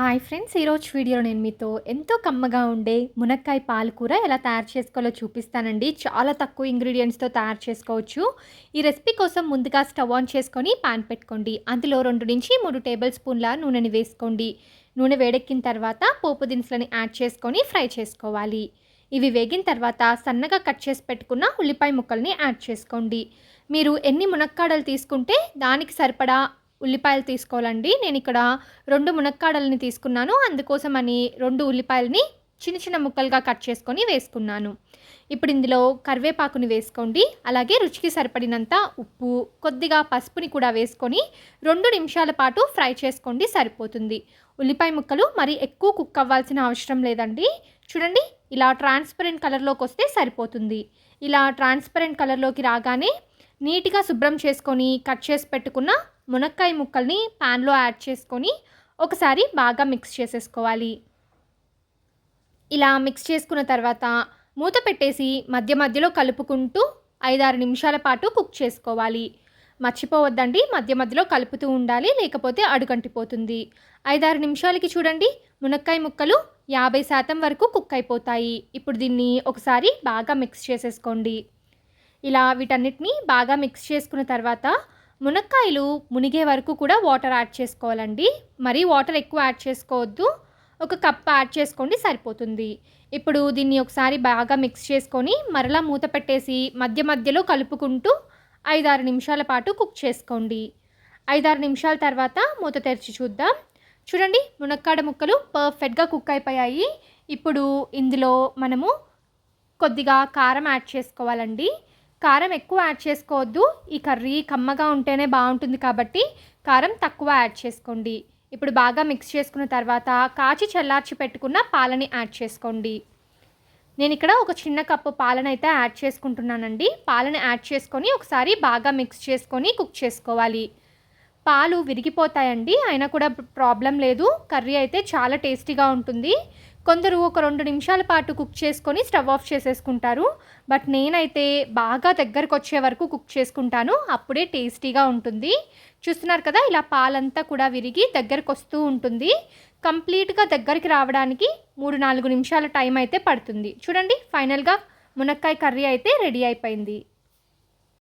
Hi friends ఈరోజు వీడియోలో నేను మీతో ఎంతో కమ్మగా ఉండే మునక్కాయ పాలకూర ఎలా తయారు చేసుకోవాలో చూపిస్తానండి. చాలా తక్కువ ఇంగ్రీడియంట్స్తో తయారు చేసుకోవచ్చు. ఈ రెసిపీ కోసం ముందుగా స్టవ్ ఆన్ చేసుకొని పాన్ పెట్టుకోండి. అందులో రెండు నుంచి మూడు టేబుల్ స్పూన్ల నూనెని వేసుకోండి. నూనె వేడెక్కిన తర్వాత పోపు దినుసులని యాడ్ చేసుకొని ఫ్రై చేసుకోవాలి. ఇవి వేగిన తర్వాత సన్నగా కట్ చేసి పెట్టుకున్న ఉల్లిపాయ ముక్కల్ని యాడ్ చేసుకోండి. మీరు ఎన్ని మునక్కాడలు తీసుకుంటే దానికి సరిపడా ఉల్లిపాయలు తీసుకోవాలండి. నేను ఇక్కడ రెండు మునక్కాడలని తీసుకున్నాను. అందుకోసమని రెండు ఉల్లిపాయలని చిన్న చిన్న ముక్కలుగా కట్ చేసుకొని వేసుకున్నాను. ఇప్పుడు ఇందులో కరివేపాకుని వేసుకోండి. అలాగే రుచికి సరిపడినంత ఉప్పు కొద్దిగా పసుపుని కూడా వేసుకొని రెండు నిమిషాల పాటు ఫ్రై చేసుకోండి సరిపోతుంది. ఉల్లిపాయ ముక్కలు మరి ఎక్కువ కుక్ అవ్వాల్సిన అవసరం లేదండి. చూడండి ఇలా ట్రాన్స్పరెంట్ కలర్లోకి వస్తే సరిపోతుంది. ఇలా ట్రాన్స్పరెంట్ కలర్లోకి రాగానే నీట్గా శుభ్రం చేసుకొని కట్ చేసి పెట్టుకున్న మునక్కాయ ముక్కల్ని ప్యాన్లో యాడ్ చేసుకొని ఒకసారి బాగా మిక్స్ చేసేసుకోవాలి. ఇలా మిక్స్ చేసుకున్న తర్వాత మూత పెట్టేసి మధ్య మధ్యలో కలుపుకుంటూ ఐదారు నిమిషాల పాటు కుక్ చేసుకోవాలి. మర్చిపోవద్దండి మధ్య మధ్యలో కలుపుతూ ఉండాలి లేకపోతే అడుగంటిపోతుంది. ఐదారు నిమిషాలకి చూడండి మునక్కాయ ముక్కలు యాభై శాతం వరకు కుక్ అయిపోతాయి. ఇప్పుడు దీన్ని ఒకసారి బాగా మిక్స్ చేసేసుకోండి. ఇలా వీటన్నిటిని బాగా మిక్స్ చేసుకున్న తర్వాత మునక్కాయలు మునిగే వరకు కూడా వాటర్ యాడ్ చేసుకోవాలండి. మరీ వాటర్ ఎక్కువ యాడ్ చేసుకోవద్దు. ఒక కప్ యాడ్ చేసుకోండి సరిపోతుంది. ఇప్పుడు దీన్ని ఒకసారి బాగా మిక్స్ చేసుకొని మరలా మూత పెట్టేసి మధ్య మధ్యలో కలుపుకుంటూ ఐదారు నిమిషాల పాటు కుక్ చేసుకోండి. ఐదారు నిమిషాల తర్వాత మూత తెరిచి చూద్దాం. చూడండి మునక్కాడ ముక్కలు పర్ఫెక్ట్గా కుక్ అయిపోయాయి. ఇప్పుడు ఇందులో మనము కొద్దిగా కారం యాడ్ చేసుకోవాలండి. కారం ఎక్కువ యాడ్ చేసుకోవద్దు. ఈ కర్రీ కమ్మగా ఉంటేనే బాగుంటుంది కాబట్టి కారం తక్కువ యాడ్ చేసుకోండి. ఇప్పుడు బాగా మిక్స్ చేసుకున్న తర్వాత కాచి చల్లార్చి పెట్టుకున్న పాలని యాడ్ చేసుకోండి. నేను ఇక్కడ ఒక చిన్న కప్పు పాలను అయితే యాడ్ చేసుకుంటున్నానండి. పాలను యాడ్ చేసుకొని ఒకసారి బాగా మిక్స్ చేసుకొని కుక్ చేసుకోవాలి. పాలు విరిగిపోతాయండి. అయినా కూడా ప్రాబ్లం లేదు. కర్రీ అయితే చాలా టేస్టీగా ఉంటుంది. కొందరు ఒక రెండు నిమిషాల పాటు కుక్ చేసుకొని స్టవ్ ఆఫ్ చేసేసుకుంటారు. బట్ నేనైతే బాగా దగ్గరకు వచ్చే వరకు కుక్ చేసుకుంటాను. అప్పుడే టేస్టీగా ఉంటుంది. చూస్తున్నారు కదా ఇలా పాలంతా కూడా విరిగి దగ్గరకు వస్తూ ఉంటుంది. కంప్లీట్గా దగ్గరికి రావడానికి మూడు నాలుగు నిమిషాల టైం అయితే పడుతుంది. చూడండి ఫైనల్గా మునక్కాయ కర్రీ అయితే రెడీ అయిపోయింది.